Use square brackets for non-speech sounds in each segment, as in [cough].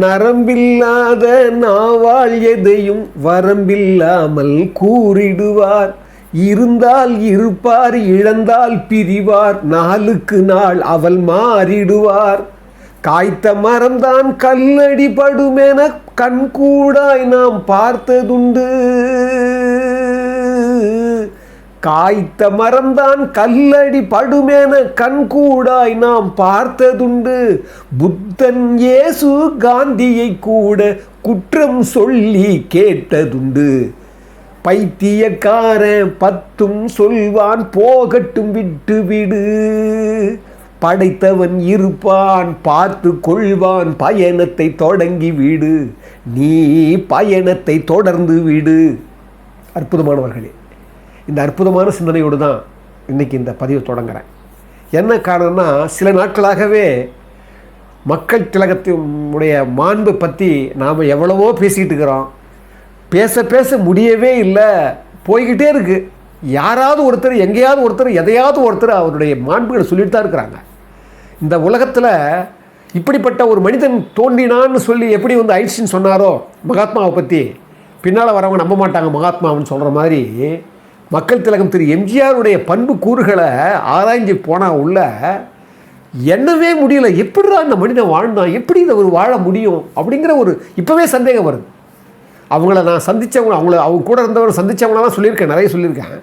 நரம்பில்லாத நாவால் எதையும் வரம்பில்லாமல் கூறிடுவார். இருந்தால் இருப்பார் இழந்தால் பிரிவார். நாளுக்கு நாள் அவள் மாறிடுவார். காய்த்த மரம்தான் கல்லடிபடுமென கண்கூடாய் நாம் பார்த்ததுண்டு. காய்த்த மரம்தான் கல்லடி படுமேன கண்கூடாய் நாம் பார்த்ததுண்டு. புத்தன் இயேசு காந்தியை கூட குற்றம் சொல்லி கேட்டதுண்டு. பைத்தியக்காரன் பத்தும் சொல்வான் போகட்டும் விட்டு விடு. படைத்தவன் இருப்பான் பார்த்து கொள்வான் பயணத்தை தொடங்கி விடு. நீ பயணத்தை தொடர்ந்து விடு. அற்புதமானவர்களே இந்த அற்புதமான சிந்தனையோடு தான் இன்றைக்கி இந்த பதிவை தொடங்குறேன். என்ன காரணம்னா சில நாட்களாகவே மக்கள் திலகத்தினுடைய மாண்பு பற்றி நாம் எவ்வளவோ பேசிக்கிட்டு இருக்கிறோம். பேச பேச முடியவே இல்லை. போய்கிட்டே இருக்குது யாராவது ஒருத்தர் எங்கேயாவது ஒருத்தர் எதையாவது ஒருத்தர் அவருடைய மாண்புகளை சொல்லிட்டு தான் இருக்கிறாங்க. இந்த உலகத்தில் இப்படிப்பட்ட ஒரு மனிதன் தோன்றினான்னு சொல்லி எப்படி வந்து ஐன்ஸ்டின் சொன்னாரோ மகாத்மாவை பற்றி பின்னால் வரவங்க நம்ப மாட்டாங்க மகாத்மாவுன்னு சொல்கிற மாதிரி மக்கள் திலகம் திரு எம்ஜிஆருடைய பண்பு கூறுகளை ஆராய்ஞ்சு போனால் உள்ள எண்ணவே முடியல. எப்படிடா இந்த மனிதன் வாழ்ந்தான் எப்படி இதை ஒரு வாழ முடியும்? அப்படிங்கிற ஒரு இப்போவே சந்தேகம் வருது. அவங்கள நான் சந்தித்தவங்க அவங்கள அவங்க கூட இருந்தவங்க சந்தித்தவங்களெல்லாம் சொல்லியிருக்கேன். நிறைய சொல்லியிருக்கேன்.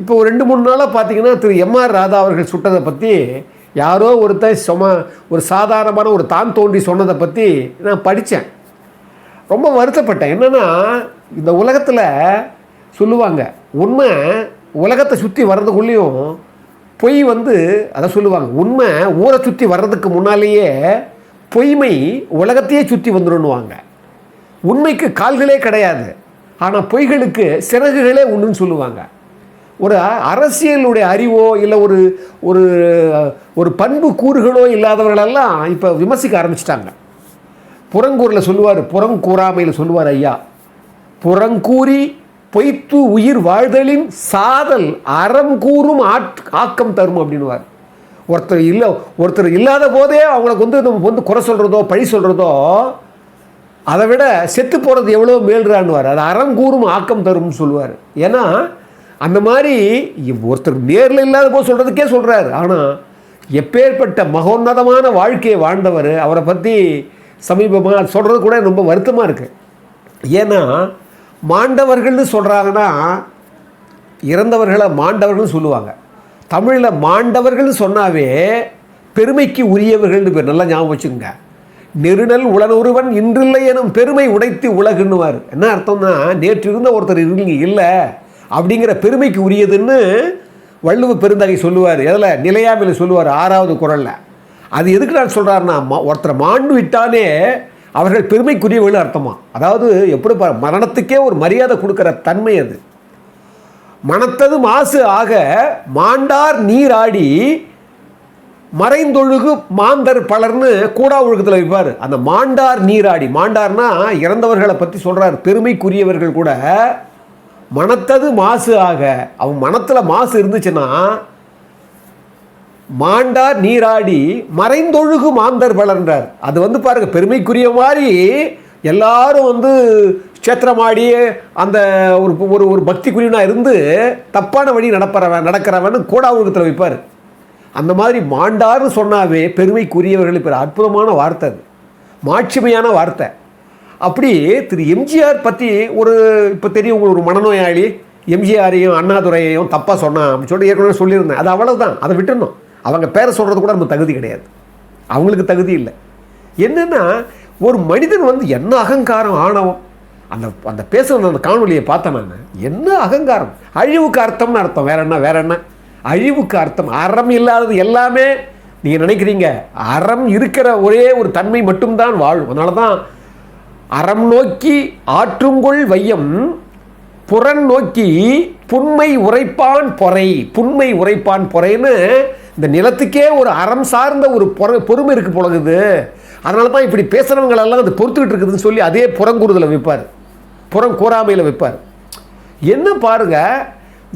இப்போ ஒரு ரெண்டு மூணு நாளாக பார்த்தீங்கன்னா திரு எம்ஆர் ராதா அவர்கள் சுட்டதை பற்றி யாரோ ஒருத்தர் சும ஒரு சாதாரணமான ஒரு தான் தோன்றி சொன்னதை பற்றி நான் படித்தேன் ரொம்ப வருத்தப்பட்டேன். என்னென்னா இந்த உலகத்தில் சொல்லுவாங்க. உண்மை உலகத்தை சுற்றி வர்றதுக்குள்ளேயும் பொய் வந்து அதை சொல்லுவாங்க. உண்மை ஊரை சுற்றி வர்றதுக்கு முன்னாலேயே பொய்மை உலகத்தையே சுற்றி வந்துடுன்னுவாங்க உண்மைக்கு கால்களே கிடையாது. ஆனால் பொய்களுக்கு சிறகுகளே உண்டுன்னு சொல்லுவாங்க. ஒரு அரசியலுடைய அறிவோ இல்லை ஒரு ஒரு ஒரு பண்பு கூறுகளோ இல்லாதவர்களெல்லாம் இப்போ விமர்சிக்க ஆரம்பிச்சிட்டாங்க. புறங்கூரில் சொல்லுவார் புறங்கூறாமையில் சொல்லுவார் ஐயா. புறங்கூறி பொய்த்து உயிர் வாழ்தலின் சாதல் அறம் கூறும் ஆட் ஆக்கம் தரும் அப்படின்னுவார். ஒருத்தர் இல்லை ஒருத்தர் இல்லாத போதே அவங்களுக்கு வந்து நம்ம வந்து குறை சொல்கிறதோ பழி சொல்கிறதோ அதை விட செத்து போகிறது எவ்வளோ மேல்றான்வார் அது அறம் கூறும் ஆக்கம் தரும்னு சொல்லுவார். ஏன்னா அந்த மாதிரி ஒருத்தர் நேரில் இல்லாத போது சொல்கிறதுக்கே சொல்கிறார் ஆனால் எப்பேற்பட்ட மகோன்னதமான வாழ்க்கையை வாழ்ந்தவர் அவரை பற்றி சமீபமாக சொல்கிறது கூட ரொம்ப வருத்தமாக இருக்குது ஏன்னா மாண்டவர்கள்னு சொல்கிறாங்கன்னா இறந்தவர்களை மாண்டவர்கள்னு சொல்லுவாங்க. தமிழில் மாண்டவர்கள்னு சொன்னாவே பெருமைக்கு உரியவர்கள்னு பேர். நல்லா ஞாபகம் வச்சுக்கோங்க. நெருநல் உளனொருவன் இன்றில்லை எனும் பெருமை உடைத்து உலகுன்னுவார். என்ன அர்த்தம்னா நேற்று இருந்த ஒருத்தர் இருந்தீங்க இல்லை அப்படிங்கிற பெருமைக்கு உரியதுன்னு வள்ளுவ பெருந்தகை சொல்லுவார். எதில்? நிலையாமையில் சொல்லுவார் ஆறாவது குரலில். அது எதுக்கு நான் சொல்கிறாருன்னா ஒருத்தரை மாண்டு விட்டாலே அவர்கள் பெருமைக்குரியவர்கள் அர்த்தமா? அதாவது எப்படி பாரு மரணத்துக்கே ஒரு மரியாதை கொடுக்குற தன்மை அது. மனத்தது மாசு ஆக மாண்டார் நீராடி மறைந்தொழுகு மாந்தர் பலர்னு கூடா ஒழுக்கத்தில் வைப்பார். அந்த மாண்டார் நீராடி மாண்டார்னா இறந்தவர்களை பற்றி சொல்கிறார் பெருமைக்குரியவர்கள் கூட. மனத்தது மாசு ஆக அவன் மனத்தில் மாசு இருந்துச்சுன்னா மாண்டார் நீராடி மறைந்தொழுகு மாந்தர் வளர்ந்தார். அது வந்து பாருங்க பெருமைக்குரிய மாதிரி எல்லாரும் வந்து சேத்திரமாடி அந்த ஒரு ஒரு ஒரு பக்திக்குரியனா இருந்து தப்பான வழி நடப்பறவன் நடக்கிறவன் கூடா ஒழுக்கத்தில் வைப்பார். அந்த மாதிரி மாண்டார்னு சொன்னாவே பெருமைக்குரியவர்கள் இப்போ அற்புதமான வார்த்தை அது. மாட்சிமையான வார்த்தை. அப்படி திரு எம்ஜிஆர் பற்றி ஒரு இப்போ தெரியும் உங்களுக்கு ஒரு மனநோயாளி எம்ஜிஆரையும் அண்ணாதுரையையும் தப்பாக சொன்னான் அப்படின்னு சொல்லி ஏற்கனவே சொல்லியிருந்தேன். அது அவ்வளோதான் அதை விட்டுடணும் அவங்க பேரை சொல்கிறது கூட நம்ம தகுதி கிடையாது. அவங்களுக்கு தகுதி இல்லை. என்னென்னா ஒரு மனிதன் வந்து என்ன அகங்காரம் ஆணவம் அந்த அந்த பேசுகிற அந்த காணொலியை பார்த்தேன் நான். என்ன அகங்காரம்? அழிவுக்கு அர்த்தம்னு அர்த்தம். வேற என்ன? வேற என்ன? அழிவுக்கு அர்த்தம். அறம் இல்லாதது எல்லாமே நீங்கள் நினைக்கிறீங்க. அறம் இருக்கிற ஒரே ஒரு தன்மை மட்டும்தான் வாழும் அதனால தான் அறம் நோக்கி ஆற்றுங்கொள் வையம் புறன் நோக்கி புண்மை உரைப்பான் பொறை. புண்மை உரைப்பான் பொறைன்னு இந்த நிலத்துக்கே ஒரு அறம் சார்ந்த ஒரு பொற பொறுமை இருக்கு போலகுது. அதனால தான் இப்படி பேசுகிறவங்களெல்லாம் அது பொறுத்துக்கிட்டு இருக்குதுன்னு சொல்லி அதே புறங்கூறுதலை வைப்பார். புறம் கூறாமையில் வைப்பார். என்ன பாருங்க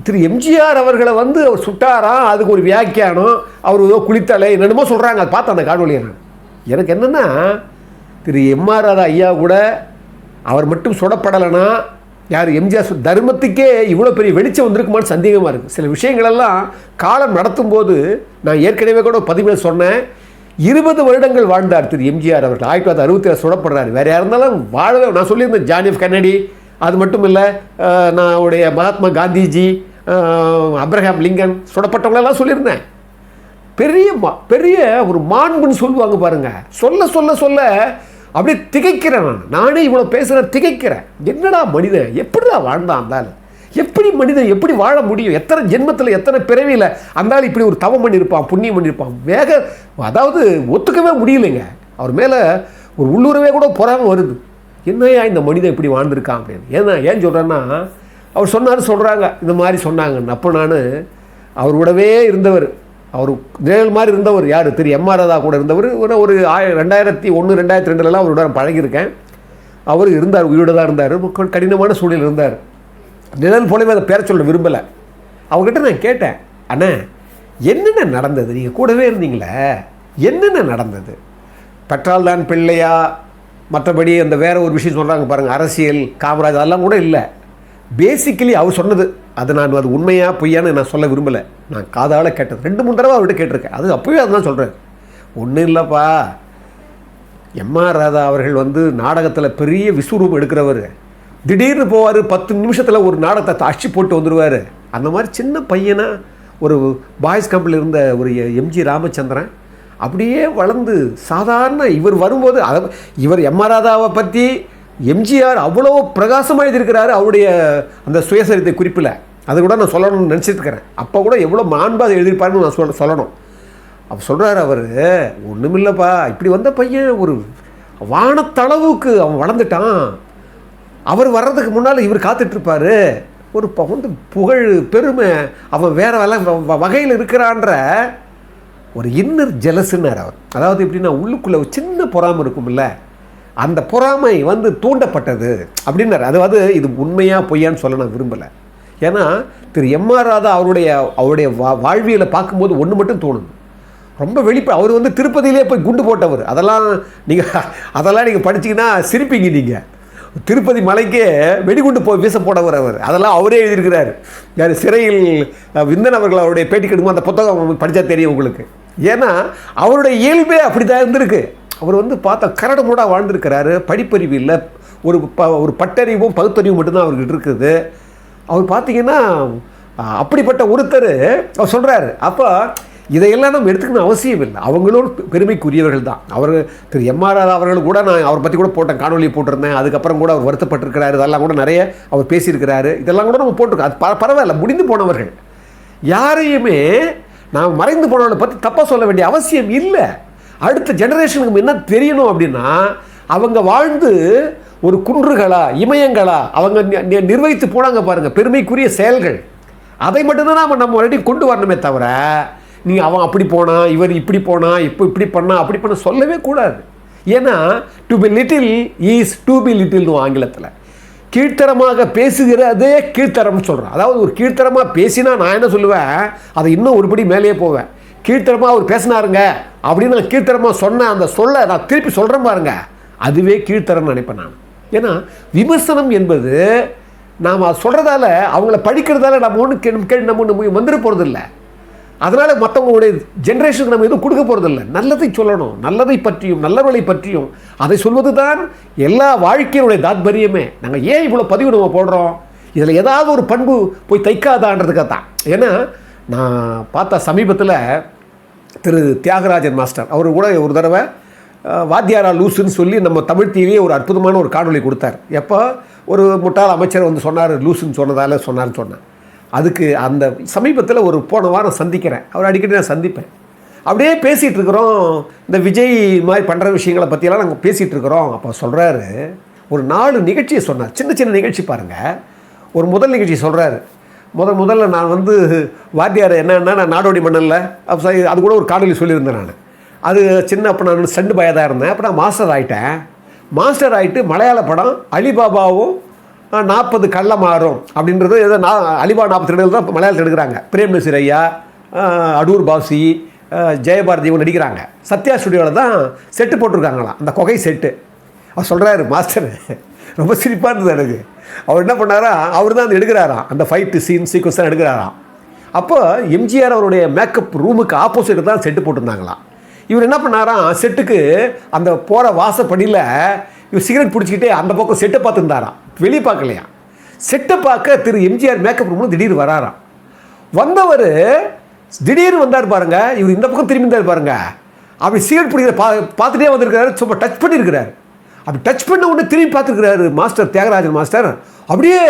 திரு எம்ஜிஆர் அவர்களை வந்து அவர் சுட்டாராம் அதுக்கு ஒரு வியாக்கியானம். அவர் ஏதோ குளித்தலை என்னென்னமோ சொல்கிறாங்க அதை பார்த்தேன் அந்த காணொலியை நான். எனக்கு என்னென்னா திரு எம்ஆர் ராதா ஐயா கூட அவர் மட்டும் சுடப்படலைன்னா யார் எம்ஜிஆர் தர்மத்துக்கே இவ்வளோ பெரிய வெளிச்சம் வந்திருக்குமான்னு சந்தேகமாக இருக்குது சில விஷயங்களெல்லாம் காலம் நடத்தும் போது நான் ஏற்கனவே கூட பதிவில் சொன்னேன். இருபது வருடங்கள் வாழ்ந்தார் திரு எம்ஜிஆர் அவர்கள். ஆயிரத்தி தொள்ளாயிரத்தி அறுபத்தி ஏழு சுடப்படுறாரு. வேறு யார் இருந்தாலும் வாழவே நான் சொல்லியிருந்தேன் ஜான் எஃப் கன்னடி. அது மட்டும் இல்லை நான் உடைய மகாத்மா காந்திஜி அப்ரஹாம் லிங்கன் சுடப்பட்டவங்களெல்லாம் சொல்லியிருந்தேன். பெரிய மா- பெரிய ஒரு மாண்புன்னு சொல்லுவாங்க பாருங்க. சொல்ல சொல்ல சொல்ல அப்படியே திகைக்கிறேன் நான் நானே இவ்வளோ பேசுகிறேன் திகைக்கிறேன். என்னடா மனிதன்? எப்படிடா வாழ்ந்தான் அந்த எப்படி மனிதன் எப்படி வாழ முடியும்? எத்தனை ஜென்மத்தில் எத்தனை பிறவியில் அந்த இப்படி ஒரு தவம் பண்ணியிருப்பான் புண்ணியம் பண்ணியிருப்பான் வேக அதாவது ஒத்துக்கவே முடியலைங்க. அவர் மேலே ஒரு உள்ளுறவே கூட பொறாமல் வருது. என்னையா இந்த மனிதன் இப்படி வாழ்ந்திருக்கான் அப்படின்னு? ஏன்னா ஏன் சொல்கிறேன்னா அவர் சொன்னார் சொல்கிறாங்க இந்த மாதிரி சொன்னாங்க அப்போ நான் அவரோடவே இருந்தவர். அவர் நிழல் மாதிரி இருந்தவர் யார்? திரு எம்ஆர் ராதா கூட இருந்தவர். ஒரு ஒரு ஆய ரெண்டாயிரத்தி ஒன்று ரெண்டாயிரத்தி ரெண்டுலலாம் அவரோட நான் பழகியிருக்கேன். அவர் இருந்தார் உயிரோடு தான் இருந்தார். கடினமான சூழல் இருந்தார். நிழல் போலவே அதை பேர சொல்ல விரும்பலை. அவர்கிட்ட நான் கேட்டேன் அண்ணா என்னென்ன நடந்தது? நீங்கள் கூடவே இருந்தீங்களே என்னென்ன நடந்தது? பெற்றால் தான் பிள்ளையா? மற்றபடி அந்த வேற ஒரு விஷயம் சொல்கிறாங்க பாருங்கள் அரசியல் காமராஜ் அதெல்லாம் கூட இல்லை. பேசிக்கலி அவர் சொன்னது அது நான் அது உண்மையாக பொய்யான்னு நான் சொல்ல விரும்பலை. நான் காதால் கேட்டது. ரெண்டு மூணு தடவை அவர்கிட்ட கேட்டிருக்கேன். அது அப்போவே அதுதான் சொல்கிறேன் ஒன்றும் இல்லைப்பா. எம்ஆர் ராதா அவர்கள் வந்து நாடகத்தில் பெரிய விஸ்வரூபம் எடுக்கிறவர். திடீர்னு போவார் பத்து நிமிஷத்தில் ஒரு நாடகத்தை அச்சு போட்டு வந்துடுவார் அந்த மாதிரி சின்ன பையனாக ஒரு பாய்ஸ் கம்பில் இருந்த ஒரு எம்ஜி ராமச்சந்திரன் அப்படியே வளர்ந்து சாதாரண இவர் வரும்போது அதை இவர் எம்ஆர் ராதாவை பற்றி எம்ஜிஆர் அவ்வளோ பிரகாசமாக எழுதியிருக்கிறாரு அவருடைய அந்த சுயசரிதை குறிப்பில். அது கூட நான் சொல்லணும்னு நினச்சிட்டு இருக்கிறேன் அப்போ கூட எவ்வளோ மாண்பாக எழுதியிருப்பாருன்னு நான் சொல்ல சொல்லணும். அப்போ சொல்கிறார் அவர் ஒன்றுமில்லப்பா இப்படி வந்த பையன் ஒரு வானத்தளவுக்கு அவன் வளர்ந்துட்டான். அவர் வர்றதுக்கு முன்னால் இவர் காத்துட்ருப்பார். ஒரு வந்து புகழ் பெருமை அவன் வேறு வேலை வகையில் இருக்கிறான்ற ஒரு இன்னர் ஜெலசுன்னார் அவர். அதாவது எப்படின்னா உள்ளுக்குள்ளே ஒரு சின்ன பொறாமை இருக்கும்ல. அந்த பொறாமை வந்து தூண்டப்பட்டது அப்படின்னாரு. அதாவது இது உண்மையாக பொய்யான்னு சொல்ல நான் விரும்பலை. ஏன்னா திரு எம்ஆர் ராதா அவருடைய அவருடைய வா வாழ்வியலை பார்க்கும்போது ஒன்று மட்டும் தோணுது. ரொம்ப வெளிப்ப அவர் வந்து திருப்பதியிலே போய் குண்டு போட்டவர். அதெல்லாம் நீங்கள் அதெல்லாம் நீங்கள் படிச்சீங்கன்னா சிரிப்பீங்க நீங்கள் திருப்பதி மலைக்கே வெடிகுண்டு போய் வீச போடவர் அவர். அதெல்லாம் அவரே எழுதியிருக்கிறார். யார் சிறையில் விந்தன் அவர்கள் அவருடைய பேட்டி கெடுக்கும் அந்த புத்தகம் படித்தா தெரியும் உங்களுக்கு. ஏன்னா அவருடைய இயல்பே அப்படி தான் இருந்திருக்கு. அவர் வந்து பார்த்தா கரடு முரடாக வாழ்ந்திருக்கிறாரு. படிப்பறிவு இல்லை. ஒரு ப ஒரு பட்டறிவும் பகுத்தறிவும் மட்டும்தான் அவர்கிட்ட இருக்குது. அவர் பார்த்தீங்கன்னா அப்படிப்பட்ட ஒருத்தர் அவர் சொல்கிறாரு அப்போ இதையெல்லாம் நம்ம எடுத்துக்கணும் அவசியம் இல்லை. அவங்களும் பெருமைக்குரியவர்கள் தான். அவர் திரு எம்ஆர் அவர்கள் கூட நான் அவரை பற்றி கூட போட்டேன் காணொலி போட்டிருந்தேன். அதுக்கப்புறம் கூட அவர் வருத்தப்பட்டிருக்கிறாரு. இதெல்லாம் கூட நிறைய அவர் பேசியிருக்கிறாரு. இதெல்லாம் கூட நம்ம போட்டிருக்கோம். அது ப- பரவாயில்ல. முடிந்து போனவர்கள். யாரையுமே நாம் மறைந்து போனவர்களை பற்றி தப்பாக சொல்ல வேண்டிய அவசியம் இல்லை. அடுத்த ஜெனரேஷனுக்கு என்ன தெரியணும் அப்படின்னா அவங்க வாழ்ந்து ஒரு குன்றுகளா இமயங்களா அவங்க நிர்வகித்து போனாங்க பாருங்கள் பெருமைக்குரிய செயல்கள். அதை மட்டும்தான் நாம் நம்ம மறுபடியும் கொண்டு வரணுமே தவிர நீ அவன் அப்படி போனான் இவர் இப்படி போனான் இப்போ இப்படி பண்ணா அப்படி பண்ண சொல்லவே கூடாது. ஏன்னா to be little is to be லிட்டில்னு ஆங்கிலத்தில். கீழ்த்தரமாக பேசுகிறதே கீழ்த்தரம்னு சொல்கிறேன் அதாவது ஒரு கீழ்த்தரமாக பேசினா நான் என்ன சொல்லுவேன்? அதை இன்னும் ஒருபடி மேலேயே போவேன். கீழ்த்தரமாக அவர் பேசினாருங்க. அப்படின்னு நான் கீழ்த்தரமாக சொன்னேன் அந்த சொல்ல நான் திருப்பி சொல்கிறேன் பாருங்க. அதுவே கீழ்த்தரம்னு நினைப்பேன் நான். ஏன்னா விமர்சனம் என்பது நாம் அதை சொல்கிறதால அவங்கள படிக்கிறதால நம்ம ஒன்று கேள்வி நம்ம ஒன்று வந்துட போகிறதில்ல அதனால் மற்றவங்களுடைய ஜென்ரேஷனுக்கு நம்ம எதுவும் கொடுக்க போகிறதில்ல நல்லதை சொல்லணும். நல்லதை பற்றியும் நல்லவர்களை பற்றியும். அதை சொல்வது தான் எல்லா வாழ்க்கையினுடைய தாத்பரியமே. நாங்கள் ஏன் இவ்வளோ பதிவு நம்ம போடுறோம்? இதில் ஏதாவது ஒரு பண்பு போய் தைக்காதான்றதுக்காக தான் ஏன்னா நான் பார்த்த சமீபத்தில் திரு தியாகராஜன் மாஸ்டர். அவர் கூட ஒரு தடவை வாத்தியாரா லூசுன்னு சொல்லி நம்ம தமிழ் டிவியே ஒரு அற்புதமான ஒரு காணொலி கொடுத்தார். எப்போ? ஒரு முட்டாள் அமைச்சர் வந்து சொன்னார் லூசுன்னு சொன்னதால சொன்னார்னு சொன்னேன் அதுக்கு அந்த சமீபத்தில் ஒரு போன வாரம் சந்திக்கிறேன். அவர் அடிக்கடி நான் சந்திப்பேன். அப்படியே பேசிகிட்டு இருக்கிறோம். இந்த விஜய் மாதிரி பண்ணுற விஷயங்களை பற்றியெல்லாம் நாங்கள் பேசிகிட்டு இருக்கிறோம். அப்போ சொல்கிறாரு ஒரு நாலு நிகழ்ச்சியை சொன்னார். சின்ன சின்ன நிகழ்ச்சி பாருங்கள் ஒரு முதல் நிகழ்ச்சி சொல்கிறாரு முதல் முதல்ல நான் வந்து வாத்தியார் என்னன்னா நான் நாடோடி மன்னனில். அது கூட ஒரு காணொலி சொல்லியிருந்தேன் நான். அது சின்ன அப்போ நான் செண்டு பயதாக இருந்தேன். அப்போ நான் மாஸ்டர் ஆகிட்டேன் மாஸ்டர் ஆகிட்டு மலையாள படம் அலிபாபாவும் நாற்பது கள்ள மாறும் அப்படின்றது ஏதோ நான் அலிபா நாற்பத்தி ரெண்டு தான் மலையாளத்தில் எடுக்கிறாங்க. பிரேம் நசீர் ஐயா அடூர் பாசி ஜெயபாரதி இவங்க நடிக்கிறாங்க. சத்யா ஸ்டுடியோவில் தான் செட்டு போட்டிருக்காங்களாம். அந்த கொகை செட்டு. அவர் சொல்கிறாரு மாஸ்டர் ரொம்ப சிரிப்பாக இருந்தது எனக்கு. அவர் என்ன பண்ணாரா அவர் தான் எடுக்கிறாராம். அந்த ஃபைட்டு சீன் சீக்வன்ஸ் தான் எடுக்கிறாராம். அப்போ எம்ஜிஆர் அவருடைய மேக்கப் ரூமுக்கு ஆப்போசிட் தான் செட்டு போட்டிருந்தாங்களாம். இவர் என்ன பண்ணாராம் செட்டுக்கு அந்த போகிற வாசப்படியில் இவர் சிகரெட் பிடிச்சிக்கிட்டே அந்த பக்கம் செட்டை பார்த்துருந்தாராம். வெளியே பார்க்கலையா? செட்டை பார்க்க திரு எம்ஜிஆர் மேக்கப் ரூமில் திடீர்னு வராராம். வந்தவர் திடீர்னு வந்தார் பாருங்க இவர் இந்த பக்கம் திரும்பி இருந்தார் பாருங்க. அப்படி சிகரெட் பிடிக்கிற பா பார்த்துட்டே வந்திருக்கிறாரு சும்மா டச் பண்ணியிருக்கிறார் அப்படி டச் பண்ண உடனே திரும்பி பார்த்துருக்குறாரு மாஸ்டர் தியாகராஜன் மாஸ்டர் அப்படியே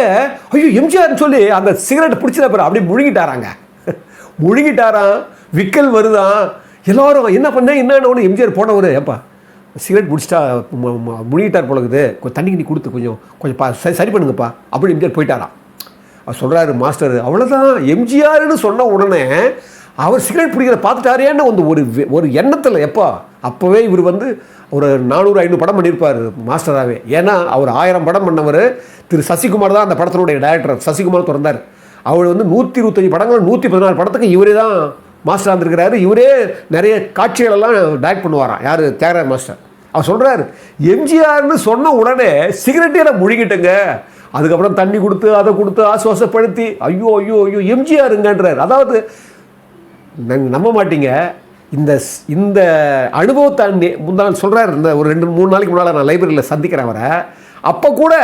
ஐயோ எம்ஜிஆர்னு சொல்லி அந்த சிகரெட்டை பிடிச்சிட பாரு அப்படியே முழுங்கிட்டாராங்க. [laughs] முழுங்கிட்டாராம் விக்கல் வருதான் எல்லாரும் என்ன பண்ண என்னென்ன? ஒன்று எம்ஜிஆர் போனவர் ஏப்பா சிகரெட் பிடிச்சிட்டா முழுங்கிட்டார் ம- முழுகிட்டார் கொஞ்சம் தண்ணி கிண்ணி கொடுத்து கொஞ்சம் கொஞ்சம் பா சரி சரி பண்ணுங்கப்பா. அப்படி எம்ஜிஆர் போயிட்டாராம். அவர் சொல்கிறாரு மாஸ்டர் அவ்வளோதான் எம்ஜிஆர்னு சொன்ன உடனே அவர் சிகரெட் பிடிக்கிற பார்த்துட்டாரேன்னு வந்து ஒரு ஒரு எண்ணத்தில் எப்போ அப்போவே இவர் வந்து ஒரு நானூறு ஐநூறு படம் பண்ணியிருப்பார் மாஸ்டராகவே. ஏன்னா அவர் ஆயிரம் படம் பண்ணவர் திரு சசிகுமார் தான் அந்த படத்தினுடைய டைரக்டர் சசிகுமார் திறந்தார் அவர் வந்து நூற்றி இருபத்தஞ்சி படங்கள் நூற்றி பதினாறு படத்துக்கு இவரே தான் மாஸ்டர் இருந்திருக்கிறாரு இவரே நிறைய காட்சிகளெல்லாம் டைரக்ட் பண்ணுவாராம். யார்? தியாகராஜ மாஸ்டர். அவர் சொல்கிறாரு எம்ஜிஆர்னு சொன்ன உடனே சிகரெட்டே நான் முழுகிட்டேங்க. அதுக்கப்புறம் தண்ணி கொடுத்து அதை கொடுத்து ஆசுவாசப்படுத்தி ஐயோ ஐயோ ஐயோ எம்ஜிஆருங்கன்றார். அதாவது நம்ப மாட்டீங்க. இந்த ஸ்- இந்த அனுபவத்தை அன்னி- சொல்கிறார் இந்த ஒரு ரெண்டு மூணு நாளைக்கு முன்னால் நான் லைப்ரரியில் சந்திக்கிறேன் அவரை. அப்போ கூட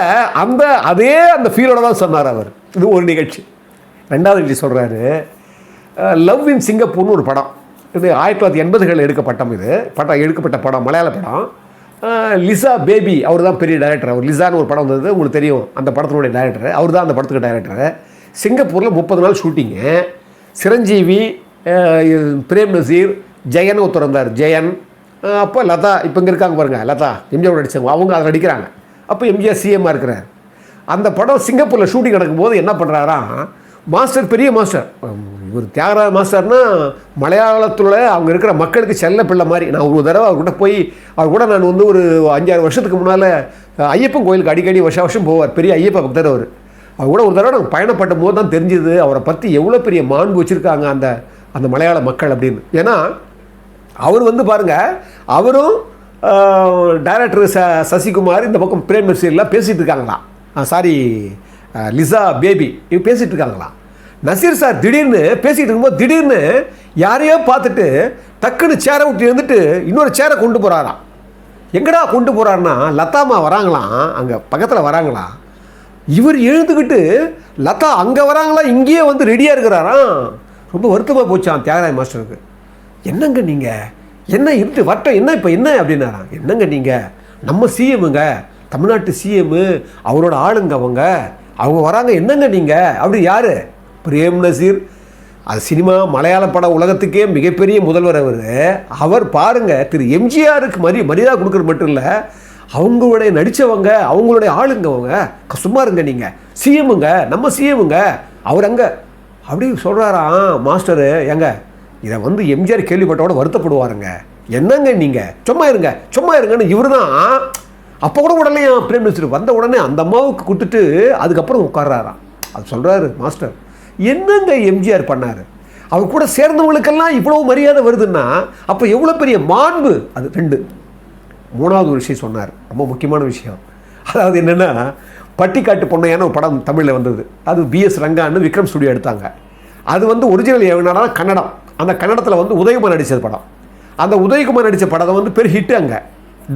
அந்த அதே அந்த ஃபீலோட தான் சொன்னார் அவர். இது ஒரு நிகழ்ச்சி. ரெண்டாவது நிகழ்ச்சி சொல்கிறாரு லவ் இன் சிங்கப்பூர்னு ஒரு படம். இது ஆயிரத்தி தொள்ளாயிரத்தி எண்பதுகளில் எடுக்கப்பட்டம் இது. படம் எடுக்கப்பட்ட படம் மலையாள படம். லிசா பேபி அவர் தான் பெரிய டைரக்டர் அவர் லிசான்னு ஒரு படம் வந்தது உங்களுக்கு தெரியும் அந்த படத்தினுடைய டைரக்டர் அவர் தான் அந்த படத்துக்கு டைரக்டர் சிங்கப்பூரில் முப்பது நாள் ஷூட்டிங்கு சிரஞ்சீவி பிரேம் நசீர் ஜெயன் ஒருத்தர் வந்தார் ஜெயன். அப்போ லதா இப்போ இங்கே இருக்காங்க பாருங்கள் லதா எம்ஜிஆர் நடிச்சவங்க அவங்க அதில் நடிக்கிறாங்க அப்போ எம்ஜிஆர் சிஎம்மாக இருக்கிறார். அந்த படம் சிங்கப்பூரில் ஷூட்டிங் நடக்கும்போது என்ன பண்ணுறாரா மாஸ்டர் பெரிய மாஸ்டர். இவர் தியாகராஜ மாஸ்டர்னா மலையாளத்தில் அவங்க இருக்கிற மக்களுக்கு செல்ல பிள்ளை மாதிரி. நான் ஒரு தடவை அவர்கிட்ட போய் அவர் கூட நான் வந்து ஒரு அஞ்சாறு வருஷத்துக்கு முன்னால் ஐயப்பன் கோயிலுக்கு அடிக்கடி வருஷ வருஷம் போவார் பெரிய ஐயப்ப பக்தர் அவர். அவர் கூட ஒரு தடவை நாங்கள் பயணப்பட்ட போது தான் தெரிஞ்சுது அவரை பற்றி எவ்வளோ பெரிய மாண்பு வச்சுருக்காங்க அந்த அந்த மலையாள மக்கள் அப்படின்னு. ஏன்னா அவர் வந்து பாருங்க அவரும் டைரக்டர் ச சசிகுமார் இந்த பக்கம் பிரேம் நசீர்லாம் பேசிகிட்டு இருக்காங்களாம் சாரி லிசா பேபி இவங்க பேசிகிட்டு இருக்காங்களாம் நசீர் சார் திடீர்னு பேசிகிட்டு இருக்கும்போது திடீர்னு யாரையோ பார்த்துட்டு டக்குன்னு சேரை விட்டு இருந்துட்டு இன்னொரு சேரை கொண்டு போகிறாராம் எங்கடா கொண்டு போகிறாருன்னா லதாமா வராங்களாம் அங்கே பக்கத்தில் வராங்களாம் இவர் எழுந்துக்கிட்டு லதா அங்கே வராங்களா இங்கேயே வந்து ரெடியாக இருக்கிறாராம். ரொம்ப வருத்தமாக போச்சான் தியாகராய மாஸ்டருக்கு. என்னங்க நீங்கள் என்ன இருந்து வட்டம் என்ன இப்போ என்ன அப்படின்னாராம் என்னங்க நீங்கள் நம்ம சிஎம்முங்க தமிழ்நாட்டு சிஎம்மு அவரோட ஆளுங்க அவங்க. அவங்க வராங்க என்னங்க நீங்கள் அப்படி யார்? பிரேம் நசீர். அது சினிமா மலையாள படம் உலகத்துக்கே மிகப்பெரிய முதல்வர் அவர். அவர் பாருங்கள் திரு எம்ஜிஆருக்கு மரி மரியாதை கொடுக்குறது மட்டும் இல்லை அவங்களுடைய நடித்தவங்க அவங்களுடைய ஆளுங்க அவங்க. சும்மா இருங்க நீங்கள் சிஎம்முங்க நம்ம சிஎம்முங்க அவர் அங்கே அப்படி சொல்கிறாராம் மாஸ்டரு? ஏங்க இதை வந்து எம்ஜிஆர் கேள்விப்பட்டோட வருத்தப்படுவாருங்க. என்னங்க நீங்கள் சும்மா இருங்க சும்மா இருங்கன்னு இவர் தான் அப்போ கூட உடனே பிரேம் மினிஸ்டர் வந்த உடனே அந்த அம்மாவுக்கு கொடுத்துட்டு அதுக்கப்புறம் உட்கார்றாராம். அது சொல்கிறாரு மாஸ்டர். என்னங்க எம்ஜிஆர் பண்ணார்? அவர் கூட சேர்ந்தவங்களுக்கெல்லாம் இவ்வளவு மரியாதை வருதுன்னா அப்போ எவ்வளோ பெரிய மாண்பு? அது ரெண்டு. மூணாவது ஒரு விஷயம் சொன்னார். ரொம்ப முக்கியமான விஷயம். அதாவது என்னென்னா பட்டிக்காட்டு பொண்ணையான ஒரு படம் தமிழில் வந்தது. அது பிஎஸ் ரங்கான்னு விக்ரம் ஸ்டுடியோ எடுத்தாங்க. அது வந்து ஒரிஜினல் என்னன்னா கன்னடம். அந்த கன்னடத்தில் வந்து உதயகுமார் நடித்த படம். அந்த உதயகுமார் நடித்த படம் வந்து பெரிய ஹிட்டு அங்கே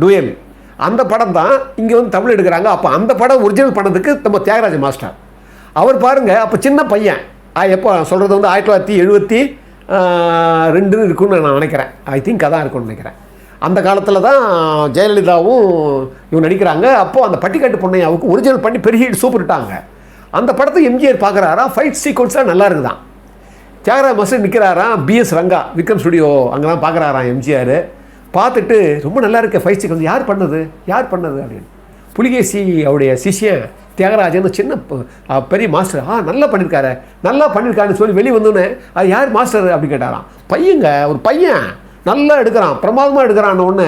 டுயல். அந்த படம் தான் இங்கே வந்து தமிழ் எடுக்கிறாங்க. அப்போ அந்த படம் ஒரிஜினல் பண்ணதுக்கு நம்ம தியாகராஜ மாஸ்டர். அவர் பாருங்க அப்போ சின்ன பையன். ஆ, எப்போ சொல்கிறது வந்து ஆயிரத்தி தொள்ளாயிரத்தி எழுபத்தி ரெண்டுன்னு இருக்குன்னு நான் நினைக்கிறேன். ஐ திங்க் அதான் இருக்கும்னு நினைக்கிறேன். அந்த காலத்தில் தான் ஜெயலலிதாவும் இவங்க நடிக்கிறாங்க. அப்போது அந்த பட்டிக்காட்டு பொண்ணையாவுக்கு ஒரிஜினல் பண்ணி பெரிய சூப்பர் விட்டாங்க அந்த படத்தை எம்ஜிஆர் பார்க்குறாரா ஃபைட் சீக்வன்ஸ்லாம் நல்லா இருக்குதான். தியாகராஜ மாஸ்டர் நிற்கிறாராம் பிஎஸ் ரங்கா விக்ரம் ஸ்டுடியோ அங்கே தான் பார்க்குறாராம் எம்ஜிஆர் பார்த்துட்டு ரொம்ப நல்லா இருக்க ஃபைட் வந்து யார் பண்ணது? யார் பண்ணது? அப்படின்னு. புலிகேசி அவருடைய சிஷ்யன் தியாகராஜன் சின்ன பெரிய மாஸ்டர் ஆ நல்லா பண்ணியிருக்காரு நல்லா பண்ணியிருக்காருன்னு சொல்லி வெளியே வந்தோடனே அது யார் மாஸ்டர் அப்படின்னு கேட்டாராம். பையங்க ஒரு பையன் நல்லா எடுக்கிறான் பிரமாதமாக எடுக்கிறான்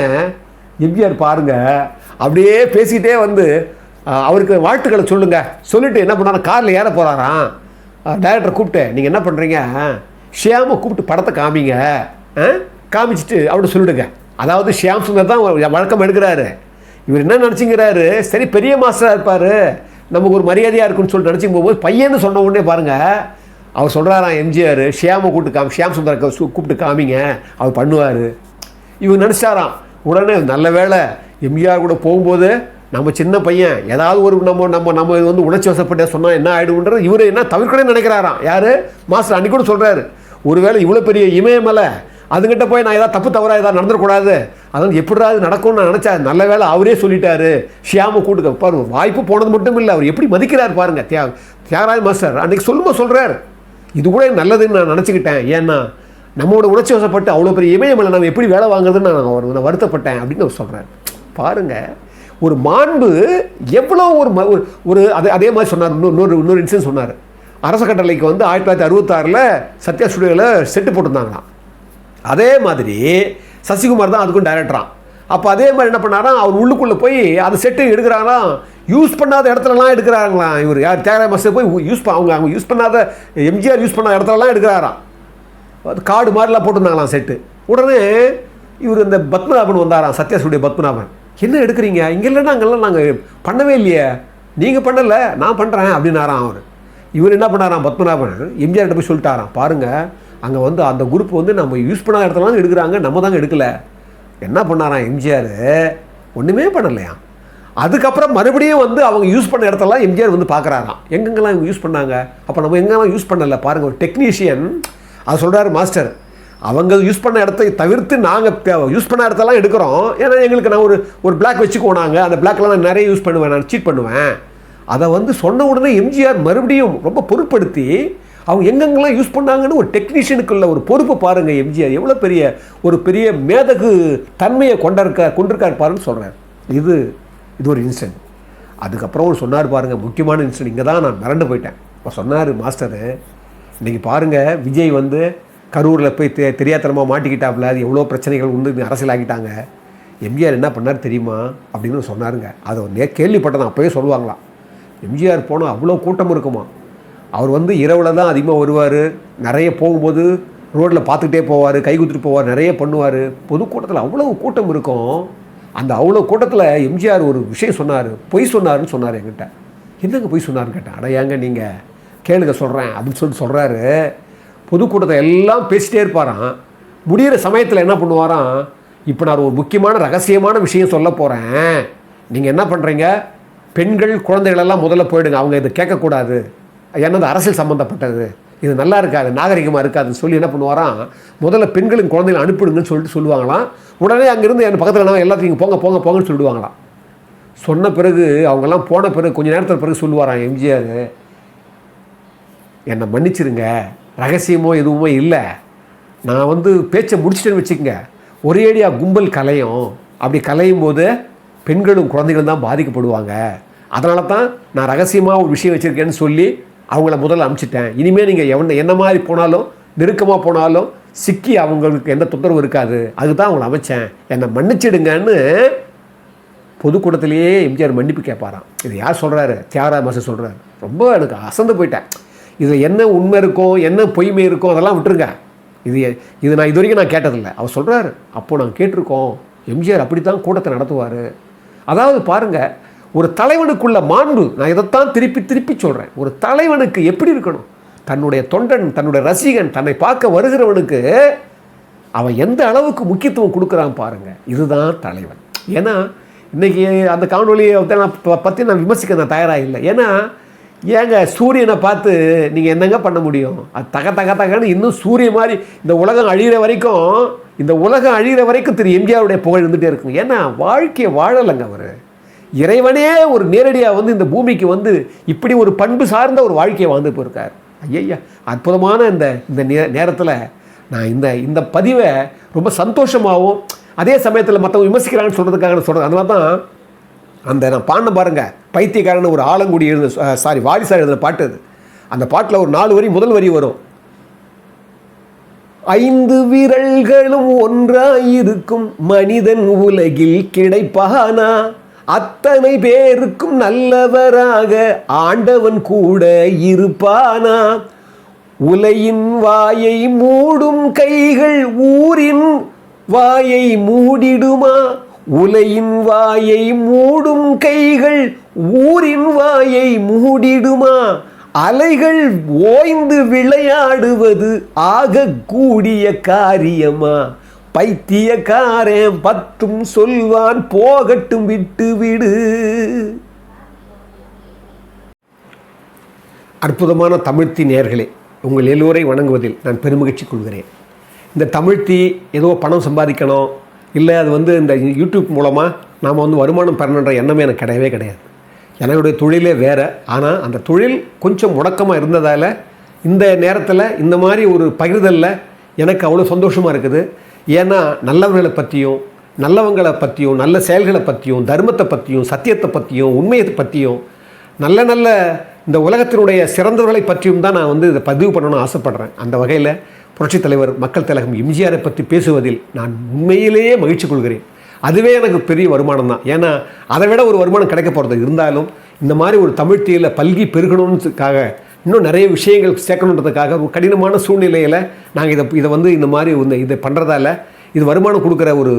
எம்ஜிஆர் பாருங்கள் அப்படியே பேசிக்கிட்டே வந்து அவருக்கு வாழ்த்துக்களை சொல்லுங்கள் சொல்லிவிட்டு என்ன பண்ணாரு? காரில் ஏற போகிறாராம் டேரக்டரை கூப்பிட்டு நீங்கள் என்ன பண்ணுறீங்க ஷியாமை கூப்பிட்டு படத்தை காமிங்க. ஆ? காமிச்சிட்டு அப்படின்னு சொல்லிடுங்க. அதாவது ஷியாம் சுந்தர் தான் வழக்கம் எடுக்கிறாரு. இவர் என்ன நினச்சிங்கிறாரு? சரி பெரிய மாஸ்டராக இருப்பார். நமக்கு ஒரு மரியாதையாக இருக்குன்னு சொல்லிட்டு நினச்சி போகும்போது பையன்னு சொன்ன உடனே பாருங்கள் அவர் சொல்கிறாராம் எம்ஜிஆர் ஷியாமை கூப்பிட்டு காமி ஷியாம் சுந்தர் கூப்பிட்டு காமிங்க அவர் பண்ணுவார். இவர் நினச்சாராம் உடனே நல்ல வேளை எம்ஜிஆர் கூட போகும்போது நம்ம சின்ன பையன் ஏதாவது ஒரு நம்ம நம்ம நம்ம இது வந்து உணர்ச்சி வசப்பட்ட சொன்னால் என்ன ஆகிடும்ன்றது இவர் என்ன தவிர்க்கணும்னு நினைக்கிறாராம். யார்? மாஸ்டர் அன்றைக்கூட கூட சொல்கிறாரு ஒருவேளை இவ்வளோ பெரிய இமயமலை அதுங்கிட்ட போய் நான் ஏதாவது தப்பு தவறாக ஏதாவது நடந்துடக்கூடாது. அதனால் எப்படிடா அது நடக்கும்னு நான் நினச்சேன். நல்ல வேலை அவரே சொல்லிட்டாரு. ஷியாம கூட்டுக்க பாரு வாய்ப்பு போனது மட்டும் இல்லை. அவர் எப்படி மதிக்கிறார் பாருங்க தியா தியாகராஜ் மாஸ்டர். அன்றைக்கி சொல்லும்போது சொல்கிறார் இது கூட நல்லதுன்னு நான் நினச்சிக்கிட்டேன். ஏன்னா நம்மளோட உணர்ச்சி வசப்பட்டு அவ்வளோ பெரிய இமயமலை நம்ம எப்படி வேலை வாங்குறதுன்னு நான் அவர் நான் வருத்தப்பட்டேன் அப்படின்னு அவர் சொல்கிறார் பாருங்கள் ஒரு மாண்பு எவ்வளோ ஒரு ம- ஒரு- ஒரு அதே அதே மாதிரி சொன்னார். இன்னொரு இன்னொரு இன்னொரு இன்சிடென்ட் சொன்னார். அரச கட்டளைக்கு வந்து ஆயிரத்தி தொள்ளாயிரத்தி அறுபத்தாறில் சத்யா ஸ்டுடியோவில் செட்டு போட்டிருந்தாங்களாம். அதே மாதிரி சசிகுமார் தான் அதுக்கும் டைரக்டரான் அப்போ அதே மாதிரி என்ன பண்ணாராம் அவர் உள்ளுக்குள்ளே போய் அந்த செட்டு எடுக்கிறாங்களாம் யூஸ் பண்ணாத இடத்துலலாம் எடுக்கிறாங்களாம் இவர். யார் தியாகராஜ மாஸ்டர் போய் யூஸ் அவங்க அவங்க யூஸ் பண்ணாத எம்ஜிஆர் யூஸ் பண்ணாத இடத்துலலாம் எடுக்கிறாராம். அது காடு மாதிரிலாம் போட்டிருந்தாங்களாம் செட்டு உடனே இவர் இந்த பத்மநாபன் வந்தாராம் சத்யா ஸ்டுடியோ பத்மநாபன். என்ன எடுக்கிறீங்க? இங்கே இல்லைன்னா அங்கெல்லாம் நாங்கள் பண்ணவே இல்லையே. நீங்கள் பண்ணலை நான் பண்ணுறேன் அப்படின்னாராம் அவர். இவர் என்ன பண்ணாராம்? பத்மநாபன் எம்ஜிஆர்கிட்ட போய் சொல்லிட்டாராம். பாருங்கள் அங்கே வந்து அந்த குரூப் வந்து நம்ம யூஸ் பண்ணாத இடத்துல தான் எடுக்கிறாங்க நம்ம தாங்க எடுக்கலை. என்ன பண்ணாராம் எம்ஜிஆர்? ஒன்றுமே பண்ணலையாம் அதுக்கப்புறம் மறுபடியும் வந்து அவங்க யூஸ் பண்ண இடத்தெல்லாம் எம்ஜிஆர் வந்து பார்க்குறாராம் எங்கெங்கெல்லாம் இவங்க யூஸ் பண்ணாங்க? அப்போ நம்ம எங்கெல்லாம் யூஸ் பண்ணலை? பாருங்கள் ஒரு டெக்னீஷியன் அது சொல்கிறாரு மாஸ்டர் அவங்க யூஸ் பண்ண இடத்தை தவிர்த்து நாங்கள் யூஸ் பண்ண இடத்தெல்லாம் எடுக்கிறோம். ஏன்னா எங்களுக்கு நான் ஒரு ஒரு பிளாக் வச்சுக்குவோம் நாங்கள் அந்த பிளாக்லாம் நான் நிறைய யூஸ் பண்ணுவேன். நான் சீட் பண்ணுவேன். அதை வந்து சொன்ன உடனே எம்ஜிஆர் மறுபடியும் ரொம்ப பொருட்படுத்தி அவங்க எங்கெங்கெல்லாம் யூஸ் பண்ணாங்கன்னு ஒரு டெக்னீஷியனுக்குள்ள ஒரு பொறுப்பு பாருங்கள் எம்ஜிஆர். எவ்வளோ பெரிய ஒரு பெரிய மேதகு தன்மையை கொண்டிருக்க கொண்டிருக்கார் பாருன்னு சொல்கிறார் இது இது ஒரு இன்சிடென்ட் அதுக்கப்புறம் அவர் சொன்னார் பாருங்கள் முக்கியமான இன்சிடென்ட் இங்கே தான் நான் மிரண்டு போயிட்டேன். இப்போ சொன்னார் மாஸ்டரு இன்றைக்கி பாருங்க விஜய் வந்து கரூரில் போய் தெ தெரியாத்தனமாக மாட்டிக்கிட்டாப்புல அது எவ்வளோ பிரச்சனைகள் வந்து அரசியலாக்கிட்டாங்க எம்ஜிஆர் என்ன பண்ணார் தெரியுமா? அப்படின்னு சொன்னாருங்க. அதை நே கேள்விப்பட்டதான் அப்போயே சொல்லுவாங்களாம். எம்ஜிஆர் போனால் அவ்வளோ கூட்டம் இருக்குமா? அவர் வந்து இரவில் தான் அதிகமாக வருவார். நிறைய போகும்போது ரோட்டில் பார்த்துக்கிட்டே போவார் கை குத்துட்டு போவார் நிறைய பண்ணுவார். பொதுக்கூட்டத்தில் அவ்வளோ கூட்டம் இருக்கும். அந்த அவ்வளோ கூட்டத்தில் எம்ஜிஆர் ஒரு விஷயம் சொன்னார். பொய் சொன்னார்னு சொன்னார் என்கிட்ட. என்னங்க பொய் சொன்னார்னு கேட்டேன். அடையாங்க நீங்கள் கேளுங்க சொல்கிறேன் அப்படின்னு சொல்லிட்டு சொல்கிறாரு பொதுக்கூட்டத்தை எல்லாம் பேசிட்டே இருப்பாராம். முடிகிற சமயத்தில் என்ன பண்ணுவாராம்? இப்போ நான் ஒரு முக்கியமான ரகசியமான விஷயம் சொல்ல போகிறேன் நீங்கள் என்ன பண்ணுறீங்க பெண்கள் குழந்தைகளெல்லாம் முதல்ல போயிடுங்க. அவங்க இதை கேட்கக்கூடாது. என்னது அரசியல் சம்மந்தப்பட்டது இது நல்லா இருக்காது நாகரிகமாக இருக்காதுன்னு சொல்லி என்ன பண்ணுவாராம்? முதல்ல பெண்களின் குழந்தைகளை அனுப்பிடுங்கன்னு சொல்லிட்டு சொல்லுவாங்களாம். உடனே அங்கேருந்து என் பக்கத்தில் நான் எல்லாத்தையும் போங்க போங்க போங்கன்னு சொல்லிடுவாங்களாம். சொன்ன பிறகு அவங்கெல்லாம் போன பிறகு கொஞ்ச நேரத்துக்கு பிறகு சொல்லுவாராம் எம்ஜிஆர். என்னை மன்னிச்சிருங்க. ரகசியமோ எதுவுமே இல்லை. நான் வந்து பேச்சை முடிச்சிட்டேன்னு வச்சுக்கங்க. ஒரேடியாக கும்பல் கலையும். அப்படி கலையும் போது பெண்களும் குழந்தைகளும் தான் பாதிக்கப்படுவாங்க. அதனால தான் நான் ரகசியமாக ஒரு விஷயம் வச்சுருக்கேன்னு சொல்லி அவங்கள முதல்ல அனுப்பிச்சிட்டேன் இனிமேல் நீங்கள் எவன என்ன மாதிரி போனாலும் நெருக்கமாக போனாலும் சிக்கி அவங்களுக்கு எந்த தொந்தரவும் இருக்காது. அதுதான் அவங்கள அமைச்சேன். என்னை மன்னிச்சிடுங்கன்னு பொதுக்கூட்டத்திலேயே எம்ஜிஆர் மன்னிப்பு கேட்பாராம். இது யார் சொல்கிறாரு தியாகராஜ் மாஸ்டர் சொல்கிறாரு ரொம்ப எனக்கு அசந்து போயிட்டேன். இதில் என்ன உண்மை இருக்கும் என்ன பொய்மை இருக்கும் அதெல்லாம் விட்டுருங்க. இது இது நான் இது வரைக்கும் நான் கேட்டதில்லை. அவர் சொல்கிறாரு அப்போது நாங்கள் கேட்டிருக்கோம். எம்ஜிஆர் அப்படி தான் கூட்டத்தை நடத்துவார். அதாவது பாருங்கள் ஒரு தலைவனுக்குள்ள மாண்பு நான் இதைத்தான் திருப்பி திருப்பி சொல்கிறேன் ஒரு தலைவனுக்கு எப்படி இருக்கணும்? தன்னுடைய தொண்டன் தன்னுடைய ரசிகன் தன்னை பார்க்க வருகிறவனுக்கு அவன் எந்த அளவுக்கு முக்கியத்துவம் கொடுக்குறான் பாருங்கள் இதுதான் தலைவன். ஏன்னா இன்றைக்கி அந்த காணொலியை நான் பற்றி நான் விமர்சிக்க நான் தயாராக இல்லை. ஏன்னா ஏங்க சூரியனை பார்த்து நீங்கள் என்னங்க பண்ண முடியும்? அது தக தக தகன்னு இன்னும் சூரியன் மாதிரி இந்த உலகம் அழிகிற வரைக்கும் இந்த உலகம் அழிகிற வரைக்கும் திரு எம்ஜிஆருடைய புகழ் இருந்துகிட்டே இருக்கும் ஏன்னா வாழ்க்கையை வாழலைங்க அவர். இறைவனே ஒரு நேரடியாக வந்து இந்த பூமிக்கு வந்து இப்படி ஒரு பண்பு சார்ந்த ஒரு வாழ்க்கையை வாழ்ந்து போயிருக்கார். ஐயா அற்புதமான இந்த இந்த நே நேரத்தில் நான் இந்த இந்த பதிவை ரொம்ப சந்தோஷமாகவும் அதே சமயத்தில் மற்றவங்க விமர்சிக்கிறாங்கன்னு சொல்கிறதுக்காக சொல்கிறேன் அதனால தான் அந்த நான் பாடின பாருங்க. பைத்தியக்காரன் ஒரு ஆலங்குடி எழுந்த சாரி வாரிசார் எழுதின பாட்டு அது. அந்த பாட்டில் ஒரு நாலு வரி முதல் வரி வரும். ஐந்து விரல்களும் ஒன்றாயிருக்கும். மனிதன் உலகில் கிடைப்பானா? அத்தனை பேருக்கும் நல்லவராக ஆண்டவன் கூட இருப்பானா? உலையின் வாயை மூடும் கைகள் ஊரின் வாயை மூடிடுமா? உலையின் வாயை மூடும் கைகள் ஊரின் வாயை மூடிடுமா? அலைகள் ஓய்ந்து விளையாடுவது ஆக கூடிய காரியமா? பைத்தியக்காரன் பத்தும் சொல்வான் போகட்டும் விட்டு விடு. அற்புதமான தமிழ்த்தி நேர்களே உங்கள் எல்லோரை வணங்குவதில் நான் பெருமகிழ்ச்சி கொள்கிறேன். இந்த தமிழ்த்தி ஏதோ பணம் சம்பாதிக்கணும் இல்லை அது வந்து இந்த யூடியூப் மூலமாக நாம் வந்து வருமானம் பெறணுன்ற எண்ணமே எனக்கு கிடையவே கிடையாது. என்னுடைய தொழிலே வேறு. ஆனால் அந்த தொழில் கொஞ்சம் முடக்கமாக இருந்ததால் இந்த நேரத்தில் இந்த மாதிரி ஒரு பகிர்தலில் எனக்கு அவ்வளோ சந்தோஷமாக இருக்குது. ஏன்னா நல்லவர்களை பற்றியும் நல்லவங்களை பற்றியும் நல்ல செயல்களை பற்றியும் தர்மத்தை பற்றியும் சத்தியத்தை பற்றியும் உண்மையை பற்றியும் நல்ல நல்ல இந்த உலகத்தினுடைய சிறந்தவர்களை பற்றியும் தான் நான் வந்து இதை பதிவு பண்ணணும்னு ஆசைப்பட்றேன். அந்த வகையில் புரட்சித் தலைவர் மக்கள் தலைவர் எம்ஜிஆரை பற்றி பேசுவதில் நான் உண்மையிலேயே மகிழ்ச்சி கொள்கிறேன். அதுவே எனக்கு பெரிய வருமானம் தான். ஏன்னா அதை விட ஒரு வருமானம் கிடைக்க போகிறது இருந்தாலும் இந்த மாதிரி ஒரு தமிழ் தீயில் பல்கி பெருகணுன்றதுக்காக இன்னும் நிறைய விஷயங்கள் சேர்க்கணுன்றதுக்காக ஒரு கடினமான சூழ்நிலையில் நாங்கள் இதை இதை வந்து இந்த மாதிரி இந்த இதை பண்ணுறதால இது வருமானம் கொடுக்குற ஒரு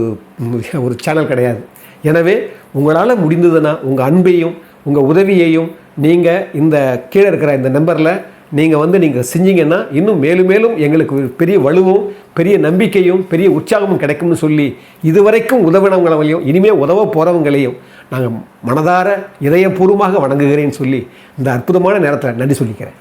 ஒரு சேனல் கிடையாது. எனவே உங்களால் முடிந்ததுன்னா உங்கள் அன்பையும் உங்கள் உதவியையும் நீங்கள் இந்த கீழே இருக்கிற இந்த நம்பரில் நீங்கள் வந்து நீங்கள் செஞ்சீங்கன்னா இன்னும் மேலும் மேலும் எங்களுக்கு பெரிய வலுவும் பெரிய நம்பிக்கையும் பெரிய உற்சாகமும் கிடைக்கும்னு சொல்லி இதுவரைக்கும் உதவினவங்களையும் இனிமேல் உதவ போகிறவங்களையும் நாங்கள் மனதார இதயபூர்வமாக வணங்குகிறேன்னு சொல்லி இந்த அற்புதமான நேரத்தில் நன்றி சொல்லிக்கிறேன்.